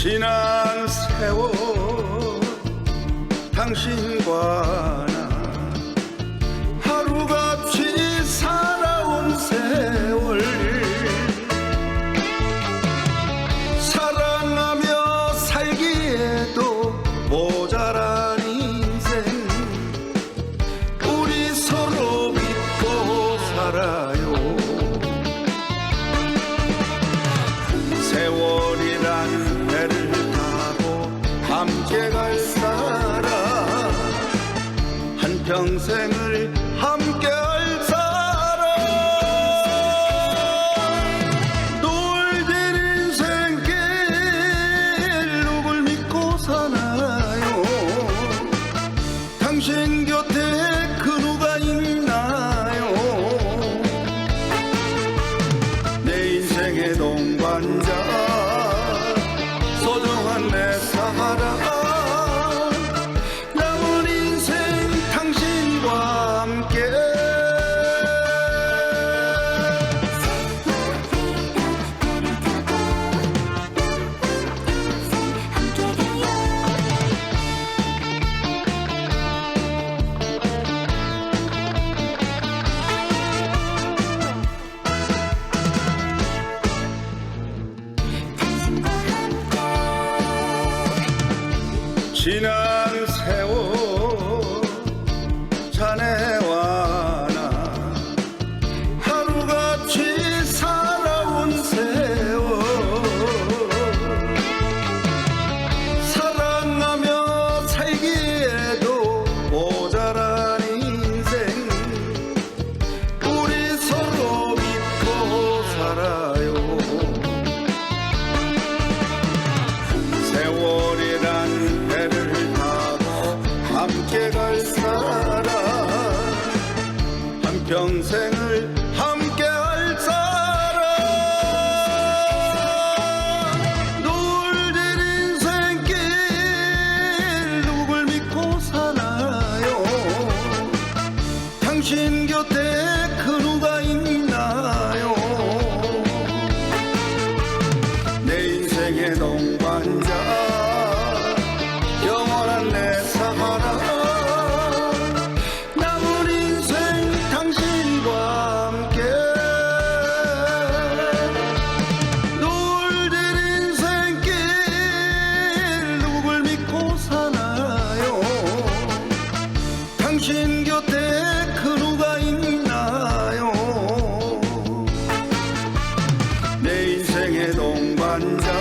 지난 세월 당신과 평생을 함께 할 사람. 놀된 인생길 누굴 믿고 사나요? 당신 곁에 그 누가 있나요? 내 인생의 동반자 지난 평생을 함께 할 사람. 놀된 인생길 누굴 믿고 사나요? 당신 곁에 당신 곁에 그 누가 있나요? 내 인생의 동반자